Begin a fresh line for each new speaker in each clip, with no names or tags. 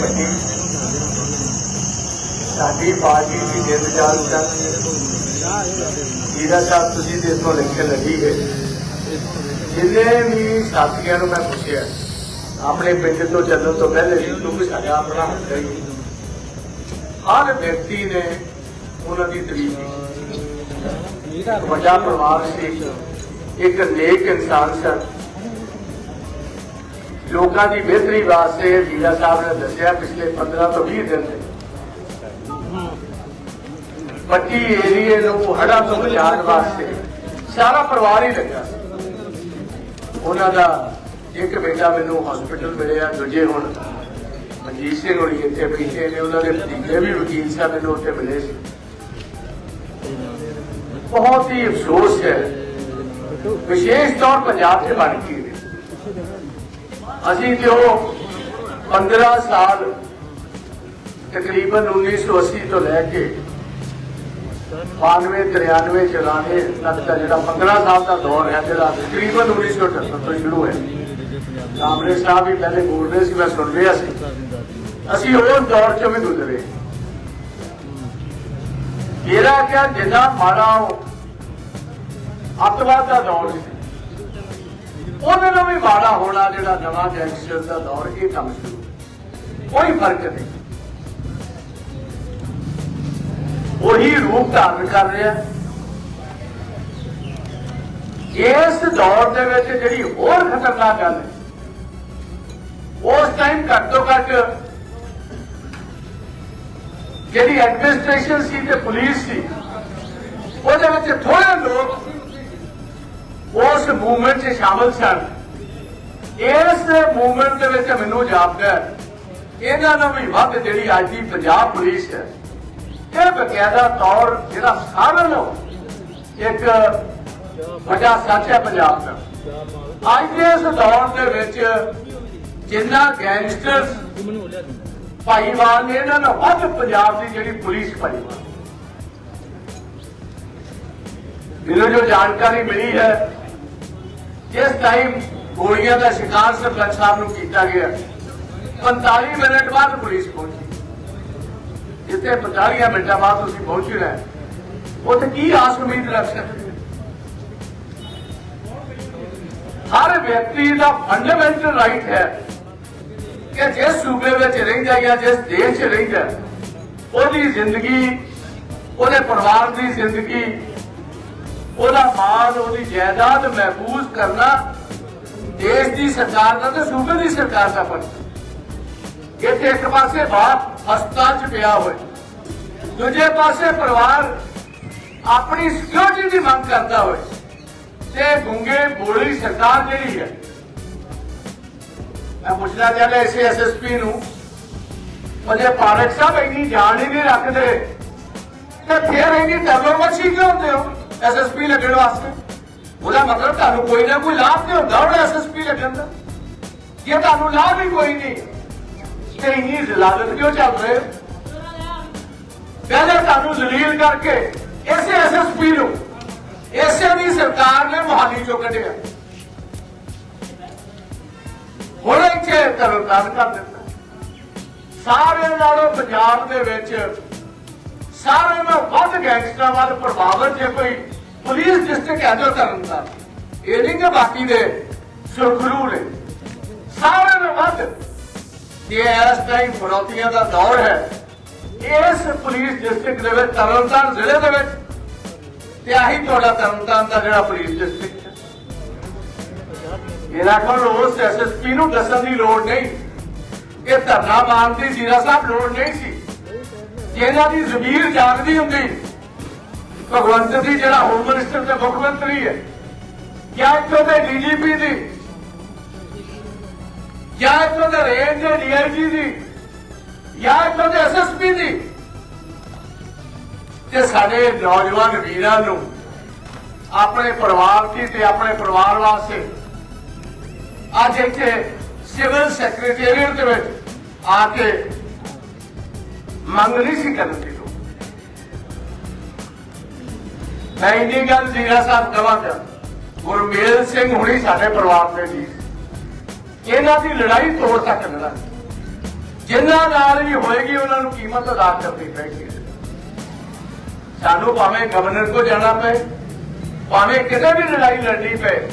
ਪੱਟੀ ਸਾਡੀ ਪਾਰਟੀ ਦੀ ਜਿੱਤ ਜਾਲ ਤੱਕ ਜੀਰਾ ਸਾਹਿਬ ਤੁਸੀਂ ਤੇ ਇਥੋਂ ਲਿਖ ਕੇ ਲੱਗੀ ਹੈ ਜਿੰਨੇ ਵੀ ਸਾਥੀਆਂ ਨੂੰ ਮੈਂ ਪੁੱਛਿਆ, ਆਪਣੇ ਪਿੰਡ ਤੋਂ ਚੱਲਣ ਤੋਂ ਪਹਿਲੇ ਵੀ ਕਿਉਂਕਿ ਸਾਡਾ ਆਪਣਾ ਹੱਕ ਹੈ। ਹਰ ਵਿਅਕਤੀ ਨੇ ਉਹਨਾਂ ਦੀ ਤਾਰੀਫ ਕੀਤੀ। ਵੱਡਾ ਪਰਿਵਾਰ ਸੀ। ਇੱਕ ਨੇਕ ਇਨਸਾਨ ਸਨ। ਲੋਕਾਂ ਦੀ ਬਿਹਤਰੀ ਵਾਸਤੇ ਵੀਰਾ ਸਾਹਿਬ ਨੇ ਦੱਸਿਆ ਪਿਛਲੇ 15 ਤੋਂ 20 ਦਿਨ ਦੇ। ਪੱਟੀ ਏਰੀਏ ਨੂੰ ਹੜਾ ਤੋਂ ਬਚਾਉਣ ਵਾਸਤੇ ਸਾਰਾ ਪਰਿਵਾਰ ਹੀ ਲੱਗਾ। ਉਹਨਾਂ ਦਾ ਇੱਕ ਬੇਟਾ ਮੈਨੂੰ ਹਸਪੀਟਲ ਮਿਲਿਆ, ਦੂਜੇ ਹੁਣ ਮਨਜੀਤ ਸਿੰਘ ਹੋਣੀ ਇੱਥੇ ਬੈਠੇ ਨੇ, ਉਹਨਾਂ ਦੇ ਭਤੀਜੇ ਵੀ ਵਕੀਲ ਸਾਹਿਬ ਮੈਨੂੰ ਉੱਥੇ ਮਿਲੇ ਸੀ। ਬਹੁਤ ਹੀ ਅਫਸੋਸ ਹੈ। ਵਿਸ਼ੇਸ਼ ਤੌਰ ਪੰਜਾਬ 'ਚ ਬਣ ਅਸੀਂ ਤੇ ਉਹ ਜੋ 15 ਸਾਲ ਤਕਰੀਬਨ 1980 ਤੋਂ ਲੈ ਕੇ 92 93 ਚਲਾਣੇ ਤੱਕ ਦਾ ਜਿਹੜਾ 15 ਸਾਲ ਦਾ ਦੌਰ ਹੈ, ਜਿਹੜਾ ਤਕਰੀਬਨ 1978 ਤੋਂ ਸ਼ੁਰੂ ਹੈ ਕਾਮਰੇ ਸਾਹਿਬ ਵੀ ਪਹਿਲੇ ਬੋਲ ਰਹੇ ਸੀ, ਮੈਂ ਸੁਣ ਰਿਹਾ ਸੀ। ਅਸੀਂ ਉਸ ਦੌਰ ਚੋਂ ਵੀ ਗੁਜ਼ਰੇ। ਜਿਹੜਾ ਕਿਹਾ, ਜਿੰਨਾ ਮਾੜਾ ਉਹ ਅੱਤਵਾਦ ਦਾ ਦੌਰ ਸੀ। ਉਹਦੇ ਨਾਲ ਵੀ ਮਾੜਾ ਹੋਣਾ ਜਿਹੜਾ ਨਵਾਂ ਗੈਂਗਸਟਰ ਦਾ ਦੌਰ ਇਹ ਕੰਮ ਸ਼ੁਰੂ ਕੋਈ ਫ਼ਰਕ ਨਹੀਂ। ਉਹੀ ਰੂਪ ਧਾਰਨ ਕਰ ਰਿਹਾ। ਇਸ ਦੌਰ ਦੇ ਵਿੱਚ ਜਿਹੜੀ ਹੋਰ ਖਤਰਨਾਕ ਗੱਲ ਹੈ, ਉਸ ਟਾਈਮ ਘੱਟ ਤੋਂ ਘੱਟ ਜਿਹੜੀ ਐਡਮਿਨਿਸਟ੍ਰੇਸ਼ਨ ਸੀ ਤੇ ਪੁਲਿਸ ਸੀ, ਉਹਦੇ ਵਿੱਚ ਥੋੜੇ ਲੋਕ ਉਸ ਮੂਵਮੈਂਟ 'ਚ ਸ਼ਾਮਲ ਸਨ। ਇਸ ਮੂਵਮੈਂਟ ਦੇ ਵਿੱਚ ਮੈਨੂੰ ਜਾਪਦਾ ਇਹਨਾਂ ਨੂੰ ਵੀ ਵੱਧ ਜਿਹੜੀ ਅੱਜ ਦੀ ਪੰਜਾਬ ਪੁਲਿਸ ਹੈ, ਇਹ ਬਕਾਇਦਾ ਤੌਰ ਜਿਹੜਾ ਸਾਰਿਆਂ ਨੂੰ ਇੱਕ ਵੱਡਾ ਸੱਚ ਹੈ ਪੰਜਾਬ ਦਾ। ਅੱਜ ਦੇ ਇਸ ਦੌਰ ਦੇ ਵਿੱਚ ਜਿੰਨਾ ਗੈਂਗਸਟਰਸ ਭਾਈਵਾਲ ਨੇ, ਇਹਨਾਂ ਨੂੰ ਵੱਧ ਪੰਜਾਬ ਦੀ ਜਿਹੜੀ ਪੁਲਿਸ ਭਾਈਵਾਲ। ਮੈਨੂੰ ਜੋ ਜਾਣਕਾਰੀ ਮਿਲੀ ਹੈ ਜਿਸ ਟਾਈਮ ਗੋਲੀਆਂ ਦਾ ਸ਼ਿਕਾਰ ਸਰਪੰਚ ਸਾਹਿਬ ਨੂੰ ਕੀਤਾ ਗਿਆ 45 ਮਿੰਟ ਬਾਅਦ ਪੁਲਿਸ ਪਹੁੰਚੀ। ਜਿੱਥੇ 45 ਮਿੰਟਾਂ ਬਾਅਦ ਤੁਸੀਂ ਪਹੁੰਚ ਰਹੇ। ਉੱਥੇ ਕੀ ਆਸ ਉਮੀਦ ਰੱਖ ਸਕਦੇ ਹਰ ਵਿਅਕਤੀ ਦਾ ਫੰਡਾਮੈਂਟਲ ਰਾਈਟ ਹੈ ਕਿ ਜਿਸ ਸੂਬੇ ਵਿੱਚ ਰਹਿੰਦਾ ਜਾਂ ਜਿਸ ਦੇਸ਼ 'ਚ ਰਹਿੰਦਾ, ਉਹਦੀ ਜ਼ਿੰਦਗੀ, ਉਹਦੇ ਪਰਿਵਾਰ ਦੀ ਜ਼ਿੰਦਗੀ ਉਹਦਾ ਮਾਲ, ਉਹਦੀ ਜਾਇਦਾਦ ਮਹਿਫੂਜ਼ ਕਰਨਾ ਦੇਸ਼ ਦੀ ਸਰਕਾਰ ਦਾ ਤੇ ਸੂਬੇ ਦੀ ਸਰਕਾਰ ਦਾ ਫਰਜ਼। ਇੱਥੇ ਇੱਕ ਪਾਸੇ ਬਾਪ ਹਸਪਤਾਲ 'ਚ ਪਿਆ ਹੋਏ ਦੂਜੇ ਪਾਸੇ ਪਰਿਵਾਰ ਆਪਣੀ ਸਿਕਿਉਰਿਟੀ ਦੀ ਮੰਗ ਕਰਦਾ ਹੋਏ ਤੇ ਗੁੰਗੇ ਬੋਲੀ ਸਰਕਾਰ ਜਿਹੜੀ ਹੈ। ਮੈਂ ਪੁੱਛਣਾ ਚਾਹੁੰਦਾ ਇਸੇ ਐਸਐਸਪੀ ਨੂੰ, ਉਹਦੇ ਪਾਰਕ ਸਾਹਿਬ ਇੰਨੀ ਜਾਣ ਹੀ ਨਹੀਂ ਰੱਖਦੇ। ਤੇ ਫਿਰ ਇੰਨੀ ਟਰਨੋਵਰਸੀ ਕਿਉਂ ਹੁੰਦੇ ਹੋ? ਐਸਐਸਪੀ ਲੱਗਣ ਵਾਸਤੇ। ਉਹਦਾ ਮਤਲਬ ਤੁਹਾਨੂੰ ਕੋਈ ਨਾ ਕੋਈ ਲਾਭ ਨਹੀਂ ਹੁੰਦਾ ਉਹਦਾ ਐਸਐਸਪੀ ਲੱਗਣ ਦਾ। ਜੇ ਤੁਹਾਨੂੰ ਲਾਭ ਹੀ ਕੋਈ ਨਹੀਂ, ਤੇ ਇੰਨੀ ਜ਼ਲਾਲਤ ਕਿਉਂ ਚੱਲ ਰਹੇ ਹੋ? ਪਹਿਲੇ ਤੁਹਾਨੂੰ ਜ਼ਲੀਲ ਕਰਕੇ ਇਸੇ ਐਸਐਸਪੀ ਨੂੰ, ਇਸੇ ਦੀ ਸਰਕਾਰ ਨੇ ਮੁਹਾਲੀ ਚੋਂ ਕੱਢਿਆ। ਹੁਣ ਇੱਥੇ ਤਰਨਤਾਰਨ ਕਰ ਦਿੱਤਾ। ਸਾਰੇ ਨਾਲੋਂ ਪੰਜਾਬ ਦੇ ਵਿੱਚ ਸਾਰਿਆਂ ਨਾਲੋਂ ਵੱਧ ਗੈਂਗਸਟਰਾਂ ਵੱਲ ਪ੍ਰਭਾਵਿਤ ਜੇ ਕੋਈ ਪੁਲਿਸ ਡਿਸਟ੍ਰਿਕਟ ਹੈ ਜੋ ਤਰਨਤਾਰਨ ਇਹ ਨਹੀਂ ਕਿ ਬਾਕੀ ਦੇ ਸੁਰਖਰੂ ਨੇ। ਸਾਰੇ ਨਾਲੋਂ ਵੱਧ ਜੇ ਇਸ ਟਾਈਮ ਫਰੋਤੀਆਂ ਦਾ ਦੌਰ ਹੈ, ਇਸ ਪੁਲਿਸ ਡਿਸਟ੍ਰਿਕਟ ਦੇ ਵਿੱਚ ਤਰਨਤਾਰਨ ਜ਼ਿਲ੍ਹੇ ਦੇ ਵਿੱਚ, ਤੇ ਆਹੀ ਤੁਹਾਡਾ ਤਰਨਤਾਰਨ ਦਾ ਜਿਹੜਾ ਪੁਲਿਸ ਡਿਸਟ੍ਰਿਕਟ ਹੈ। ਮੇਰਾ ਕੋਲ ਉਸ ਐਸਐਸਪੀ ਨੂੰ ਦੱਸਣ ਦੀ ਲੋੜ ਨਹੀਂ। ਇਹ ਧਰਨਾ ਮਾਰਨ ਦੀ ਜੀਰਾ ਸਾਹਿਬ ਲੋੜ ਨਹੀਂ ਸੀ। ਇਹਨਾਂ ਦੀ ਜ਼ਮੀਰ ਜਾਗਦੀ ਹੁੰਦੀ, ਭਗਵੰਤ ਦੀ ਜਿਹੜਾ ਹੋਮ ਮਿਨਿਸਟਰ ਤੇ ਮੁੱਖ ਮੰਤਰੀ ਹੈ, ਜਾਂ ਇੱਥੋਂ ਦੇ ਡੀਜੀਪੀ ਦੀ, ਜਾਂ ਇੱਥੋਂ ਦੇ ਰੇਂਜ ਦੇ ਡੀਆਈਜੀ ਦੀ, ਜਾਂ ਇੱਥੋਂ ਦੇ ਐਸਐਸਪੀ ਦੀ, ਤੇ ਸਾਡੇ ਨੌਜਵਾਨ ਵੀਰਾਂ ਨੂੰ ਆਪਣੇ ਪਰਿਵਾਰ ਦੀ ਤੇ ਆਪਣੇ ਪਰਿਵਾਰ ਵਾਸਤੇ ਅੱਜ ਇੱਥੇ ਸਿਵਲ ਸੈਕਟਰੀਏਟ ਦੇ ਵਿੱਚ ਆ ਕੇ ਮੰਗ ਨਹੀਂ ਸੀ ਕਰਨ ਦੀ ਮੈਂ ਇੰਨੀ ਗੱਲ ਜੀਰਾ ਸਾਹਿਬ ਕਵਾਂਗਾ ਗੁਰਮੇਲ ਸਿੰਘ ਹੁਣੀ ਸਾਡੇ ਪਰਿਵਾਰ ਦੇ ਜੀ। ਇਹਨਾਂ ਦੀ ਲੜਾਈ ਤੋੜ ਤੱਕ ਜਿਨ੍ਹਾਂ ਨਾਲ ਵੀ ਹੋਏਗੀ, ਉਹਨਾਂ ਨੂੰ ਕੀਮਤ ਅਦਾ ਕਰਨੀ ਪੈਗੀ ਸਾਨੂੰ ਭਾਵੇਂ ਗਵਰਨਰ ਕੋ ਜਾਣਾ ਪਏ, ਭਾਵੇਂ ਕਿਤੇ ਵੀ ਲੜਾਈ ਲੜਨੀ ਪਏ,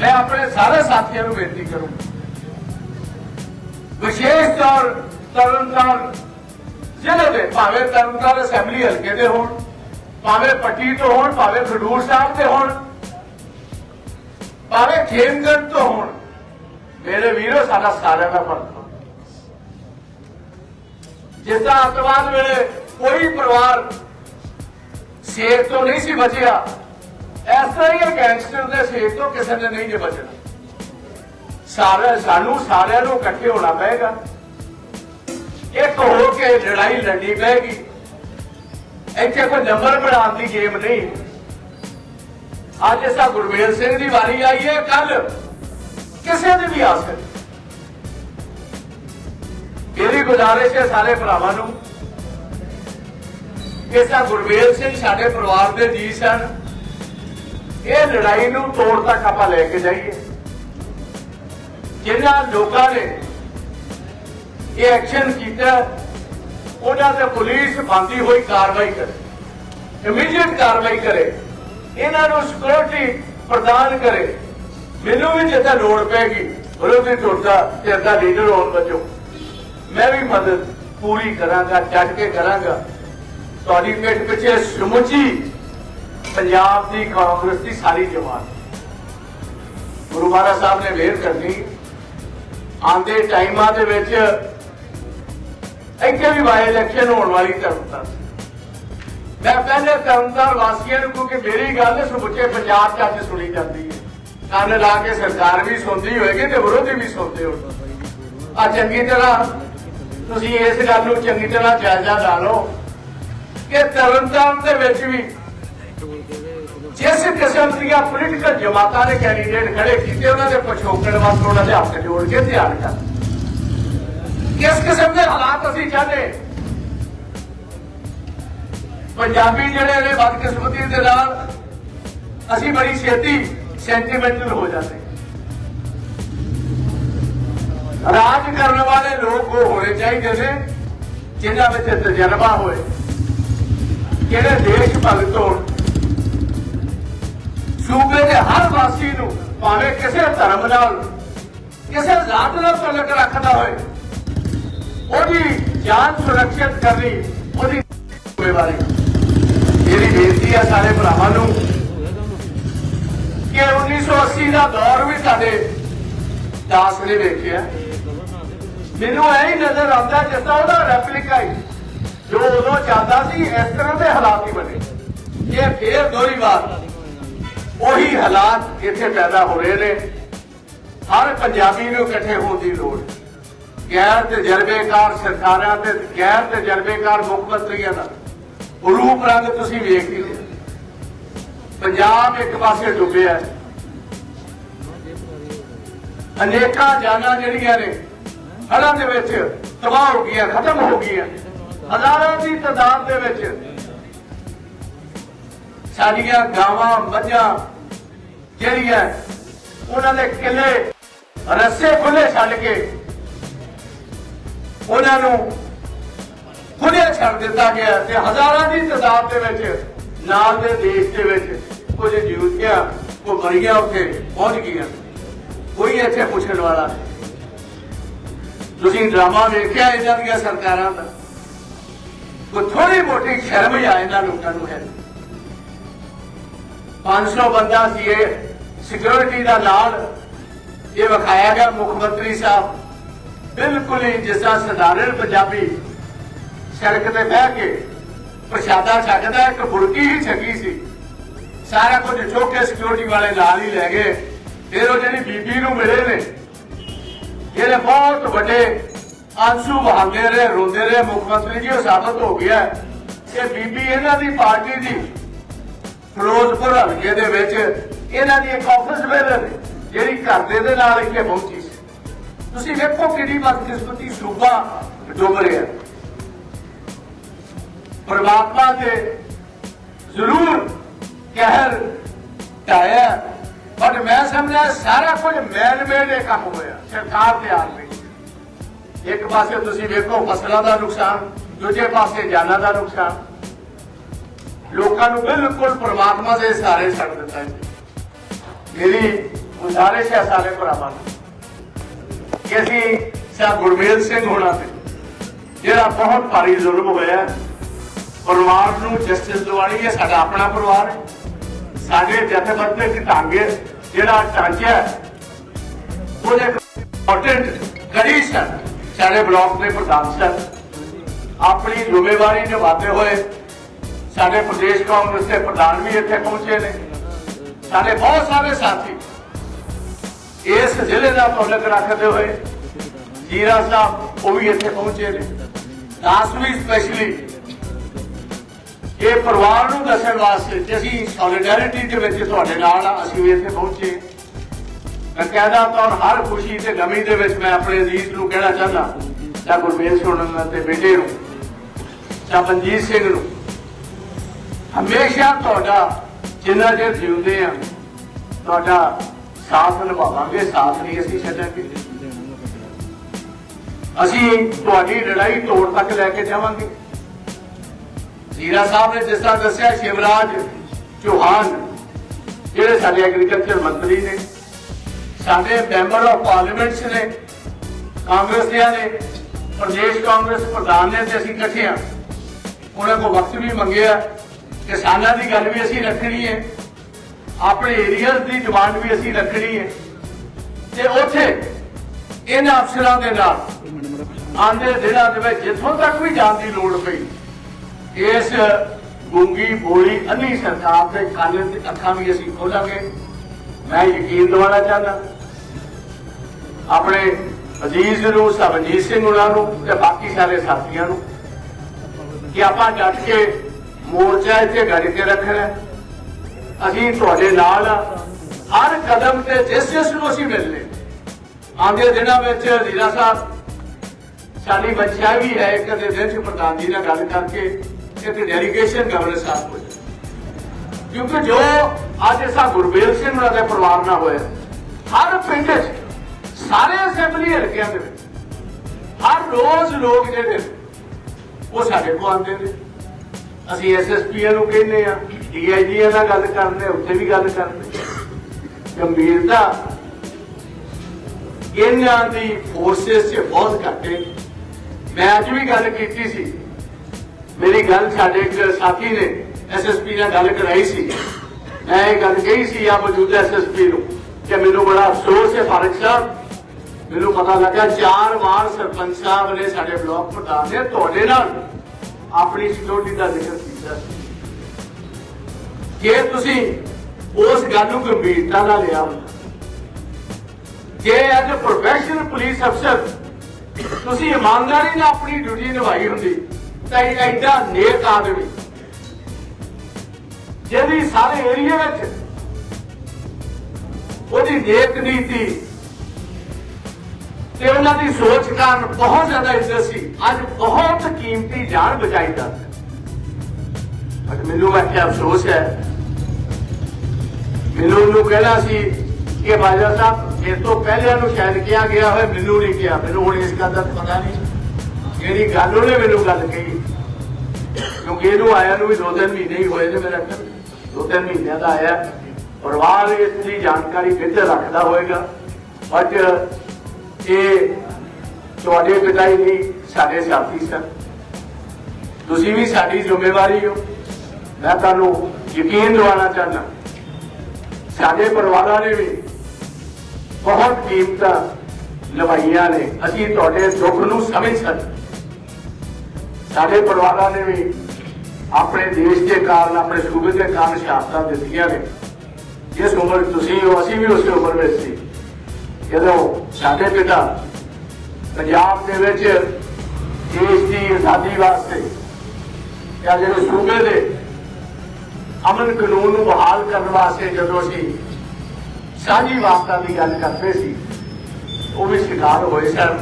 ਮੈਂ ਆਪਣੇ ਸਾਰੇ ਸਾਥੀਆਂ ਨੂੰ ਬੇਨਤੀ ਕਰੂੰ ਵਿਸ਼ੇਸ਼ ਤੌਰ, ਤਰਨਤਾਰਨ ਜ਼ਿਲ੍ਹੇ ਦੇ ਭਾਵੇਂ ਤਰਨਤਾਰਨ ਅਸੈਂਬਲੀ ਹਲਕੇ ਦੇ ਹੋਣ, ਭਾਵੇਂ ਪੱਟੀ ਤੋਂ ਹੋਣ, ਭਾਵੇਂ ਖਡੂਰ ਸਾਹਿਬ ਦੇ ਹੋਣ, ਭਾਵੇਂ ਖੇਮਗੰਜ ਤੋਂ ਹੋਣ, ਮੇਰੇ ਵੀਰੋ, ਸਾਡਾ ਸਾਰਿਆਂ ਦਾ ਫ਼ਰਕ ਜਿਸ ਤਰ੍ਹਾਂ ਅੱਤਵਾਦ ਵੇਲੇ ਕੋਈ ਪਰਿਵਾਰ ਸੇਕ ਤੋਂ ਨਹੀਂ ਸੀ ਬਚਿਆ, ਇਸ ਤਰ੍ਹਾਂ ਹੀ ਇਹ ਗੈਂਗਸਟਰ ਦੇ ਸੇਕ ਤੋਂ ਕਿਸੇ ਨੇ ਨਹੀਂ ਜੇ ਬਚਣਾ। ਸਾਰੇ ਸਾਨੂੰ ਸਾਰਿਆਂ ਨੂੰ ਇਕੱਠੇ ਹੋਣਾ ਪਏਗਾ। ਇੱਕ ਹੋ ਕੇ ਲੜਾਈ ਲੜਨੀ ਪਏਗੀ ਇੱਥੇ ਕੋਈ ਨੰਬਰ ਬਣਾਉਣ ਦੀ ਗੇਮ ਨਹੀਂ। ਅੱਜ ਇਸਾ ਗੁਰਮੇਲ ਸਿੰਘ ਦੀ ਵਾਰੀ ਆਈ ਹੈ ਕੱਲ ਕਿਸੇ ਦੀ ਵੀ ਆ ਸਕਦੀ ਮੇਰੀ ਗੁਜ਼ਾਰਿਸ਼ ਹੈ ਸਾਰੇ ਭਰਾਵਾਂ ਨੂੰ ਕਿ ਸਾ ਸਿੰਘ ਸਾਡੇ ਪਰਿਵਾਰ ਦੇ ਜੀ ਸਨ। ਇਹ ਲੜਾਈ ਨੂੰ ਤੋੜ ਤੱਕ ਆਪਾਂ ਲੈ ਕੇ ਜਾਈਏ। ਜਿਨ੍ਹਾਂ ਲੋਕਾਂ ਨੇ ਇਹ ਐਕਸ਼ਨ ਕੀਤਾ ਉਹਨਾਂ ਤੇ ਪੁਲਿਸ ਬੰਦੀ ਹੋਈ ਕਾਰਵਾਈ ਕਰੇ। ਇਮੀਡੀਏਟ ਕਾਰਵਾਈ ਕਰੇ। ਇਹਨਾਂ ਨੂੰ ਸਿਕਿਉਰਿਟੀ ਪ੍ਰਦਾਨ ਕਰੇ। ਮੈਨੂੰ ਵੀ ਜਿੱਥੇ ਲੋੜ ਪੈਗੀ ਵਿਰੋਧੀ ਧਿਰ ਦਾ ਧਿਰ ਲੀਡਰ ਹੋਣ ਵਜੋਂ। ਮੈਂ ਵੀ ਮਦਦ ਪੂਰੀ ਕਰਾਂਗਾ ਡਟ ਕੇ ਕਰਾਂਗਾ। ਤੁਹਾਡੀ ਪਿੱਠ ਪਿੱਛੇ ਸਮੁੱਚੀ ਪੰਜਾਬ ਦੀ, ਕਾਂਗਰਸ ਦੀ ਸਾਰੀ ਜਮਾਤ। ਗੁਰੂ ਮਹਾਰਾਜ ਸਾਹਿਬ ਨੇ ਵੇਰ ਕਰਨੀ। ਆਂਦੇ ਟਾਈਮਾਂ ਦੇ ਵਿੱਚ ਇੱਥੇ ਵੀ ਬਾਈ ਇਲੈਕਸ਼ਨ ਹੋਣ ਵਾਲੀ ਤਰਫਦਾਰ ਮੈਂ ਪਹਿਲੇ ਤਰਨਤਾਰ ਵਾਸੀਆਂ ਨੂੰ ਕਿਉਂਕਿ ਮੇਰੀ ਗੱਲ ਸਮੁੱਚੇ ਪੰਜਾਬ 'ਚ ਅੱਜ ਸੁਣੀ ਜਾਂਦੀ ਹੈ। ਕੰਨ ਲਾ ਕੇ ਸਰਕਾਰ ਵੀ ਸੁਣਦੀ ਹੋਏਗੀ ਤੇ ਵਿਰੋਧੀ ਵੀ ਸੁਣਦੇ ਹੋਣ ਆ ਚੰਗੀ ਤਰ੍ਹਾਂ ਤੁਸੀਂ ਇਸ ਗੱਲ ਨੂੰ ਚੰਗੀ ਤਰ੍ਹਾਂ ਜਾਇਜ਼ਾ ਲਾ ਲਓ ਕਿ ਤਰਨਤਾਰਨ ਦੇ ਵਿੱਚ ਵੀ ਜਿਸ ਕਿਸਮ ਦੀਆਂ ਪੋਲੀਟੀਕਲ ਜਮਾਤਾਂ ਦੇ ਕੈਂਡੀਡੇਟ ਖੜੇ ਕੀਤੇ, ਉਹਨਾਂ ਦੇ ਪਛੋਕੜ ਵੱਲ ਥੋੜਾ ਜਿਹਾ ਹੱਥ ਜੋੜ ਕੇ ਧਿਆਨ ਕਰ। ਕਿਸ ਕਿਸਮ ਦੇ ਹਾਲਾਤ ਅਸੀਂ ਚਾਹਦੇ? ਪੰਜਾਬੀ ਜਿਹੜੇ ਨੇ ਬਦਕਿਸਮਤੀ ਦੇ ਨਾਲ ਅਸੀਂ ਬੜੀ ਛੇਤੀ ਸੈਂਟੀਮੈਂਟਲ ਹੋ ਜਾਂਦੇ। ਰਾਜ ਕਰਨ ਵਾਲੇ ਲੋਕ ਉਹ ਹੋਣੇ ਚਾਹੀਦੇ ਨੇ ਜਿਨ੍ਹਾਂ ਵਿੱਚ ਤਜਰਬਾ ਹੋਏ। ਜਿਹੜੇ ਦੇਸ਼ ਭਗਤ ਹੋਣ। ਸੂਬੇ ਦੇ ਹਰ ਵਾਸੀ ਨੂੰ ਭਾਵੇਂ ਕਿਸੇ ਧਰਮ ਨਾਲ, ਕਿਸੇ ਜ਼ਾਤ ਨਾਲ ਤਾਲੁਕ ਰੱਖਦਾ ਹੋਏ ਉਹਦੀ ਜਾਨ ਸੁਰੱਖਿਅਤ ਕਰਨੀ ਉਹਦੀ ਜ਼ਿੰਮੇਵਾਰੀ। ਮੇਰੀ ਬੇਨਤੀ ਹੈ ਸਾਰੇ ਭਰਾਵਾਂ ਨੂੰ ਕਿ 1980 ਦਾ ਦੌਰ ਵੀ ਸਾਡੇ ਦਾਸ ਨੇ ਵੇਖਿਆ। ਮੈਨੂੰ ਐ ਹੀ ਨਜ਼ਰ ਆਉਂਦਾ ਜਿਸ ਤਰ੍ਹਾਂ ਉਹਦਾ ਰੈਪਲੀਕਾ ਹੀ ਜੋ ਉਦੋਂ ਚੱਲਦਾ ਸੀ, ਇਸ ਤਰ੍ਹਾਂ ਦੇ ਹਾਲਾਤ ਹੀ ਬਣੇ। ਇਹ ਫੇਰ ਦੋਹਰੀ ਵਾਰ ਉਹੀ ਹਾਲਾਤ ਇੱਥੇ ਪੈਦਾ ਹੋ ਰਹੇ ਨੇ। ਹਰ ਪੰਜਾਬੀ ਨੂੰ ਇਕੱਠੇ ਹੋਣ ਦੀ ਲੋੜ। ਹੈ। ਗੈਰ ਤਜਰਬੇਕਾਰ ਸਰਕਾਰਾਂ ਤੇ ਗੈਰ ਤਜਰਬੇਕਾਰ ਮੁੱਖ ਮੰਤਰੀਆਂ ਦਾ ਰੂਪ ਰੰਗ ਤੁਸੀਂ ਵੇਖ ਹੀ ਲਿਆ ਪੰਜਾਬ ਇੱਕ ਪਾਸੇ ਡੁੱਬਿਆ ਹੈ। ਅਨੇਕਾਂ ਜਾਨਾਂ ਜਿਹੜੀਆਂ ਨੇ, ਹੜ੍ਹਾਂ ਦੇ ਵਿੱਚ ਤਬਾਹ ਹੋ ਗਈਆਂ, ਖਤਮ ਹੋ ਗਈਆਂ। ਹਜ਼ਾਰਾਂ ਦੀ ਤਾਦਾਦ ਦੇ ਵਿੱਚ ਸਾਡੀਆਂ ਗਾਵਾਂ, ਮੱਝਾਂ ਜਿਹੜੀਆਂ, ਉਹਨਾਂ ਦੇ ਕਿਲੇ, ਰੱਸੇ ਖੁੱਲੇ ਛੱਡ ਕੇ ਉਹਨਾਂ ਨੂੰ ਖੁੱਲੇ ਛੱਡ ਦਿੱਤਾ ਗਿਆ ਤੇ ਹਜ਼ਾਰਾਂ ਦੀ ਤਾਦਾਦ ਦੇ ਵਿੱਚ, ਨਾਲ ਦੇ ਦੇਸ਼ ਦੇ ਵਿੱਚ ਕੁਝ ਜੂਤੀਆਂ ਕੋ ਮਰੀਆਂ ਉੱਥੇ ਪਹੁੰਚ ਗਈਆਂ। ਕੋਈ ਇੱਥੇ ਪੁੱਛਣ ਵਾਲਾ ਤੁਸੀਂ ਡਰਾਮਾ ਵੇਖਿਆ ਇਹਨਾਂ ਦੀਆਂ ਸਰਕਾਰਾਂ ਦਾ? ਕੋਈ ਥੋੜੀ ਮੋਟੀ ਸ਼ਰਮ ਆ ਇਹਨਾਂ ਲੋਕਾਂ ਨੂੰ ਹੈ? 500 ਬੰਦਾ ਸੀ ਇਹ ਸਿਕਿਉਰਿਟੀ ਦਾ ਨਾਲ, ਇਹ ਵਿਖਾਇਆ ਗਿਆ ਮੁੱਖ ਮੰਤਰੀ ਸਾਹਿਬ। ਬਿਲਕੁਲ ਹੀ ਜਿਸ ਤਰ੍ਹਾਂ ਸਧਾਰਨ ਪੰਜਾਬੀ ਸੜਕ ਤੇ ਬਹਿ ਕੇ ਪ੍ਰਸ਼ਾਦਾ ਛਕਦਾ, ਇੱਕ ਬੁਰਕੀ ਹੀ ਛਕੀ ਸੀ। ਸਾਰਾ ਕੁਝ ਚੁੱਕ ਕੇ ਸਿਕਿਉਰਿਟੀ ਵਾਲੇ ਨਾਲ ਹੀ ਲੈ ਗਏ। ਫਿਰ ਉਹ ਜਿਹੜੀ ਬੀਬੀ ਨੂੰ ਮਿਲੇ ਨੇ, ਜਿਹੜੇ ਬਹੁਤ ਵੱਡੇ ਆਂਸੂ ਵਹਾਉਂਦੇ ਰਹੇ, ਰੋਂਦੇ ਰਹੇ, ਮੁੱਖ ਮੰਤਰੀ ਜੀ, ਉਹ ਸਾਬਤ ਹੋ ਗਿਆ। ਕਿ ਬੀਬੀ ਇਹਨਾਂ ਦੀ ਪਾਰਟੀ ਦੀ ਫਿਰੋਜ਼ਪੁਰ ਹਲਕੇ ਦੇ ਵਿੱਚ ਇਹਨਾਂ ਦੀ ਇੱਕ ਆਫਿਸ ਬੇਲਰ ਜਿਹੜੀ ਘਰ ਦੇ ਨਾਲ ਇੱਥੇ ਪਹੁੰਚੀ। ਤੁਸੀਂ ਵੇਖੋ ਕਿਹੜੀ ਬਦਕਿਸਮਤੀ ਸੂਬਾ ਡੁੱਬ ਰਿਹਾ ਪਰਮਾਤਮਾ ਦੇ ਜ਼ਰੂਰ ਕਹਿਰ ਢਾਇਆ ਪਰ ਮੈਂ ਸਮਝਿਆ ਸਾਰਾ ਕੁਝ ਮੈਨ ਮੇਡ ਇਹ ਕੰਮ ਹੋਇਆ। ਸਰਕਾਰ ਦੇ ਆਦਮੀ ਇੱਕ ਪਾਸੇ ਤੁਸੀਂ ਵੇਖੋ ਫਸਲਾਂ ਦਾ ਨੁਕਸਾਨ, ਦੂਜੇ ਪਾਸੇ ਜਾਨਾਂ ਦਾ ਨੁਕਸਾਨ। ਲੋਕਾਂ ਨੂੰ ਬਿਲਕੁਲ ਪਰਮਾਤਮਾ ਦੇ ਸਾਰੇ ਛੱਡ ਦਿੱਤਾ ਹੈ। ਮੇਰੀ ਗੁਜ਼ਾਰਿਸ਼ ਹੈ ਸਾਰੇ ਭਰਾਵਾਂ ਨੂੰ। ਕਿ ਅਸੀਂ ਸਾ ਗੁਰਮੇਲ ਸਿੰਘ ਹੋਣਾ ਤੇ, ਜਿਹੜਾ ਬਹੁਤ ਭਾਰੀ ਜ਼ੁਲਮ ਹੋਇਆ ਪਰਿਵਾਰ ਨੂੰ ਜਸਟਿਸ ਦਿਵਾਣੀ ਹੈ, ਸਾਡਾ ਆਪਣਾ ਪਰਿਵਾਰ ਹੈ। ਸਾਡੇ ਜਥੇਬੰਦਕ ਢਾਂਗੇ ਜਿਹੜਾ ਢਾਂਚਾ ਉਹਦੇ ਇੰਪੋਰਟੈਂਟ ਕੜੀ ਸਨ ਸਾਡੇ ਬਲਾਕ ਦੇ ਪ੍ਰਧਾਨ ਸਨ ਆਪਣੀ ਜ਼ਿੰਮੇਵਾਰੀ ਨਿਭਾਉਂਦੇ ਹੋਏ ਸਾਡੇ ਪ੍ਰਦੇਸ਼ ਕਾਂਗਰਸ ਦੇ ਪ੍ਰਧਾਨ ਵੀ ਇੱਥੇ ਪਹੁੰਚੇ ਨੇ। ਸਾਡੇ ਬਹੁਤ ਸਾਰੇ ਸਾਥੀ ਇਸ ਜ਼ਿਲ੍ਹੇ ਦਾ ਪਬਲਿਕ ਰੱਖਦੇ ਹੋਏ ਜੀਰਾ ਸਾਹਿਬ ਉਹ ਵੀ ਇੱਥੇ ਪਹੁੰਚੇ ਨੇ। ਦਾਸ ਵੀ ਸਪੈਸ਼ਲੀ ਇਹ ਪਰਿਵਾਰ ਨੂੰ ਦੱਸਣ ਵਾਸਤੇ ਕਿ ਅਸੀਂ ਸੋਲੀਡੈਰਿਟੀ ਦੇ ਵਿੱਚ ਤੁਹਾਡੇ ਨਾਲ ਆ, ਅਸੀਂ ਵੀ ਇੱਥੇ ਪਹੁੰਚੇ। ਬਕਾਇਦਾ ਤੌਰ ਹਰ ਖੁਸ਼ੀ ਤੇ ਗਮੀ ਦੇ ਵਿੱਚ ਮੈਂ ਆਪਣੇ ਅਜ਼ੀਜ਼ ਨੂੰ ਕਹਿਣਾ ਚਾਹੁੰਦਾ, ਜਾਂ ਗੁਰਮੇਲ ਸਿੰਘ ਤੇ ਬੇਟੇ ਨੂੰ, ਜਾਂ ਮਨਜੀਤ ਸਿੰਘ ਨੂੰ। ਹਮੇਸ਼ਾ ਤੁਹਾਡਾ ਜਿੰਨਾ ਚਿਰ ਜਿਉਂਦੇ ਆ, ਤੁਹਾਡਾ ਸਾਥ ਨਿਭਾਵਾਂਗੇ, ਸਾਥ ਨਹੀਂ ਅਸੀਂ ਛੱਡਾਂਗੇ। ਅਸੀਂ ਤੁਹਾਡੀ ਲੜਾਈ ਤੋੜ ਤੱਕ ਲੈ ਕੇ ਜਾਵਾਂਗੇ। ਜੀਰਾ ਸਾਹਿਬ ਨੇ ਜਿਸ ਤਰ੍ਹਾਂ ਦੱਸਿਆ, ਸ਼ਿਵਰਾਜ ਚੌਹਾਨ, ਜਿਹੜੇ ਸਾਡੇ ਐਗਰੀਕਲਚਰ ਮੰਤਰੀ ਨੇ, ਸਾਡੇ ਮੈਂਬਰ ਆਫ ਪਾਰਲੀਮੈਂਟਸ ਨੇ ਕਾਂਗਰਸੀਆਂ ਨੇ, ਪ੍ਰਦੇਸ਼ ਕਾਂਗਰਸ ਪ੍ਰਧਾਨ ਨੇ ਤੇ ਅਸੀਂ ਇਕੱਠੇ ਆ ਉਹਨਾਂ ਕੋ ਵਕਤ ਵੀ ਮੰਗਿਆ, ਕਿਸਾਨਾਂ ਦੀ ਗੱਲ ਵੀ ਅਸੀਂ ਰੱਖਣੀ ਹੈ। ਆਪਣੇ ਏਰੀਆਜ਼ ਦੀ ਡਿਮਾਂਡ ਵੀ ਅਸੀਂ ਰੱਖਣੀ ਹੈ। ਤੇ ਉੱਥੇ ਇਹਨਾਂ ਅਫਸਰਾਂ ਦੇ ਨਾਲ ਆਂਦੇ ਦਿਨਾਂ ਦੇ ਵਿੱਚ ਜਿੱਥੋਂ ਤੱਕ ਵੀ ਜਾਣ ਦੀ ਲੋੜ ਪਈ, ਇਸ ਗੁੰਗੀ ਬੋਲੀ ਅੰਨੀ ਸਰਕਾਰ ਦੇ ਕੰਨ ਤੇ ਅੱਖਾਂ ਵੀ ਅਸੀਂ ਖੋਲਾਂਗੇ। ਮੈਂ ਯਕੀਨ ਦਿਵਾਉਣਾ ਚਾਹੁੰਦਾ, ਆਪਣੇ ਅਜ਼ੀਜ਼ ਨੂੰ, ਸਰਬਜੀਤ ਸਿੰਘ ਉਹਨਾਂ ਨੂੰ ਤੇ ਬਾਕੀ ਸਾਰੇ ਸਾਥੀਆਂ ਨੂੰ, ਕਿ ਆਪਾਂ ਡਟ ਕੇ ਮੋਰਚਾ ਇੱਥੇ ਗੱਡ ਕੇ ਰੱਖਣਾ ਅਸੀਂ ਤੁਹਾਡੇ ਨਾਲ ਹਰ ਕਦਮ ਤੇ ਜਿਸ ਜਿਸ ਨੂੰ ਅਸੀਂ ਮਿਲਨੇ ਆਉਂਦੇ ਦਿਨਾਂ ਵਿੱਚ ਲੀਲਾ ਸਾਹਿਬ ਸਾਡੀ ਬੱਚਾ ਵੀ ਹੈ ਇੱਕ ਦੇ ਦਿਨ ਚ ਪ੍ਰਧਾਨ ਜੀ ਨਾਲ ਗੱਲ ਕਰਕੇ ਇੱਕ ਡੈਲੀਗੇਸ਼ਨ ਗਵਰਨਰ ਸਾਹਿਬ ਕੋਲ। ਕਿਉਂਕਿ ਜੋ ਅੱਜ ਅਸਾਂ ਗੁਰਬੇਲ ਸਿੰਘ ਉਹਨਾਂ ਦੇ ਪਰਿਵਾਰ ਨਾਲ ਹੋਇਆ ਹਰ ਪਿੰਡ 'ਚ ਸਾਰੇ ਅਸੈਂਬਲੀ ਹਲਕਿਆਂ ਦੇ ਵਿੱਚ ਹਰ ਰੋਜ਼ ਲੋਕ ਜਿਹੜੇ ਨੇ, ਉਹ ਸਾਡੇ ਕੋਲ ਆਉਂਦੇ ਨੇ। ਅਸੀਂ ਐਸਐਸਪੀ ਨੂੰ ਕਹਿੰਦੇ ਆ ਡੀਆਈਜੀ ਨਾਲ ਗੱਲ ਕਰਦੇ ਆ, ਉੱਥੇ ਵੀ ਗੱਲ ਕਰਦੇ ਗੰਭੀਰਤਾ ਇਹਨਾਂ ਦੀ ਫੋਰਸਸ 'ਚ ਬਹੁਤ ਘੱਟ ਹੈ। ਮੈਂ ਅੱਜ ਵੀ ਗੱਲ ਕੀਤੀ ਸੀ। ਮੇਰੀ ਗੱਲ ਸਾਡੇ ਇੱਕ ਸਾਥੀ ਨੇ ਐਸਐਸਪੀ ਨਾਲ ਗੱਲ ਕਰਾਈ ਸੀ। ਮੈਂ ਇਹ ਗੱਲ ਕਹੀ ਸੀ ਆ ਮੌਜੂਦਾ ਐਸਐਸਪੀ ਨੂੰ ਕਿ ਮੈਨੂੰ ਬੜਾ ਅਫਸੋਸ ਹੈ ਫਾਰਕ ਸਾਹਿਬ ਮੈਨੂੰ ਪਤਾ ਲੱਗਾ ਚਾਰ ਵਾਰ ਸਰਪੰਚ ਸਾਹਿਬ ਨੇ ਸਾਡੇ ਬਲਾਕ ਪ੍ਰਧਾਨ ਨੇ ਤੁਹਾਡੇ ਨਾਲ ਆਪਣੀ ਸਿਕਿਉਰਿਟੀ ਦਾ ਜ਼ਿਕਰ ਕੀਤਾ ਸੀ। ਜੇ ਤੁਸੀਂ ਉਸ ਗੱਲ ਨੂੰ ਗੰਭੀਰਤਾ ਨਾਲ ਲਿਆ ਹੁੰਦਾ, ਜੇ ਅੱਜ ਪ੍ਰੋਫੈਸ਼ਨਲ ਪੁਲਿਸ ਅਫਸਰ ਤੁਸੀਂ ਇਮਾਨਦਾਰੀ ਨਾਲ ਆਪਣੀ ਡਿਊਟੀ ਨਿਭਾਈ ਹੁੰਦੀ, ਤਾਂ ਇਹ ਐਡਾ ਨੇਕ ਆਦਮੀ, ਜਿਹਦੀ ਸਾਰੇ ਏਰੀਆ ਵਿੱਚ ਉਹਦੀ ਨੇਕ ਨੀਤੀ ਤੇ ਉਹਨਾਂ ਦੀ ਸੋਚ ਕਾਰਨ ਬਹੁਤ ਜ਼ਿਆਦਾ ਇੱਜ਼ਤ ਸੀ, ਅੱਜ ਬਹੁਤ ਕੀਮਤੀ ਜਾਨ ਬਚਾਈ ਜਾ ਅੱਜ ਮੈਨੂੰ ਮੈਂ ਕਿਹਾ ਅਫਸੋਸ ਹੈ ਮੈਨੂੰ ਉਹਨੂੰ ਕਹਿਣਾ ਸੀ ਕਿ ਬਾਜਾ ਸਾਹਿਬ ਇਸ ਤੋਂ ਪਹਿਲੇ ਨੂੰ ਸ਼ਾਇਦ ਕਿਹਾ ਗਿਆ ਹੋਵੇ, ਮੈਨੂੰ ਨਹੀਂ ਕਿਹਾ। ਮੈਨੂੰ ਹੁਣ ਇਸ ਗੱਲ ਦਾ ਪਤਾ ਨਹੀਂ। ਜਿਹੜੀ ਗੱਲ ਉਹਨੇ ਮੈਨੂੰ ਗੱਲ ਕਹੀ, ਕਿਉਂਕਿ ਇਹਨੂੰ ਆਇਆ ਨੂੰ ਵੀ ਦੋ ਤਿੰਨ ਮਹੀਨੇ ਹੀ ਹੋਏ ਨੇ ਮੇਰਾ ਦੋ ਤਿੰਨ ਮਹੀਨਿਆਂ ਦਾ ਆਇਆ। ਪਰਿਵਾਰ ਇਸ ਦੀ ਜਾਣਕਾਰੀ ਬਿਹਤਰ ਰੱਖਦਾ ਹੋਵੇਗਾ। ਅੱਜ ਇਹ ਤੁਹਾਡੇ ਪਿਤਾ ਹੀ ਸਾਡੇ ਸਾਥੀ ਸਨ। ਤੁਸੀਂ ਵੀ ਸਾਡੀ ਜ਼ਿੰਮੇਵਾਰੀ ਹੋ। ਮੈਂ ਤੁਹਾਨੂੰ ਯਕੀਨ ਦਿਵਾਉਣਾ ਚਾਹੁੰਦਾ। ਸਾਡੇ ਪਰਿਵਾਰਾਂ ਨੇ ਵੀ ਬਹੁਤ ਕੀਮਤਾਂ ਨਿਭਾਈਆਂ ਨੇ। ਅਸੀਂ ਤੁਹਾਡੇ ਦੁੱਖ ਨੂੰ ਸਮਝ ਸਕਦੇ। ਸਾਡੇ ਪਰਿਵਾਰਾਂ ਨੇ ਵੀ ਆਪਣੇ ਦੇਸ਼ ਦੇ ਕਾਰਨ, ਆਪਣੇ ਸੂਬੇ ਦੇ ਕਾਰਨ ਸ਼ਹਾਦਤਾਂ ਦਿੱਤੀਆਂ ਨੇ। ਜਿਸ ਉਮਰ ਤੁਸੀਂ ਹੋ, ਅਸੀਂ ਵੀ ਉਸੇ ਉਮਰ ਵਿੱਚ ਸੀ। ਜਦੋਂ ਸਾਡੇ ਪਿਤਾ ਪੰਜਾਬ ਦੇ ਵਿੱਚ ਦੇਸ਼ ਦੀ ਆਜ਼ਾਦੀ ਵਾਸਤੇ ਜਾਂ ਜਿਹੜੇ ਸੂਬੇ ਦੇ ਅਮਨ ਕਾਨੂੰਨ ਨੂੰ ਬਹਾਲ ਕਰਨ ਵਾਸਤੇ ਜਦੋਂ ਅਸੀਂ ਸਾਂਝੀ ਵਾਸਤਾ ਦੀ ਗੱਲ ਕਰਦੇ ਸੀ, ਉਹ ਵੀ ਸ਼ਿਕਾਰ ਹੋਏ ਸਨ।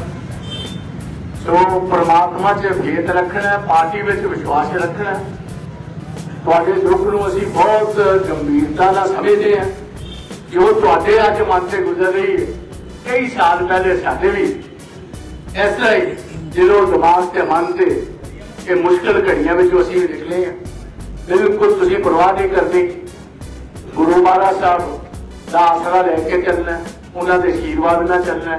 ਸੋ ਪ੍ਰਮਾਤਮਾ 'ਚ ਭੇਤ ਰੱਖਣਾ, ਪਾਰਟੀ ਵਿੱਚ ਵਿਸ਼ਵਾਸ ਰੱਖਣਾ, ਤੁਹਾਡੇ ਦੁੱਖ ਨੂੰ ਅਸੀਂ ਬਹੁਤ ਗੰਭੀਰਤਾ ਨਾਲ ਸਮਝਦੇ ਹਾਂ ਜੋ ਤੁਹਾਡੇ ਅੱਜ ਮਨ ਤੇ ਗੁਜ਼ਰ ਰਹੀ ਹੈ। ਕਈ ਸਾਲ ਪਹਿਲੇ ਸਾਡੇ ਵੀ ਇਸ ਤਰ੍ਹਾਂ ਹੀ ਦਿਲੋਂ ਦਿਮਾਗ ਤੇ ਮਨ ਤੇ ਇਹ ਮੁਸ਼ਕਲ ਘੜੀਆਂ ਵਿੱਚੋਂ ਅਸੀਂ ਨਿਕਲੇ ਹਾਂ। ਬਿਲਕੁਲ ਤੁਸੀਂ ਪਰਵਾਹ ਨਹੀਂ ਕਰਦੇ। ਗੁਰੂ ਮਹਾਰਾਜ ਸਾਹਿਬ ਦਾ ਆਸਰਾ ਲੈ ਕੇ ਚੱਲਣਾ ਉਹਨਾਂ ਦੇ ਅਸ਼ੀਰਵਾਦ ਨਾਲ ਚੱਲਣਾ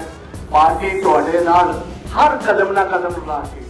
ਪਾਰਟੀ ਤੁਹਾਡੇ ਨਾਲ ਹਰ ਕਦਮ ਨਾਲ ਕਦਮ ਲਾ ਕੇ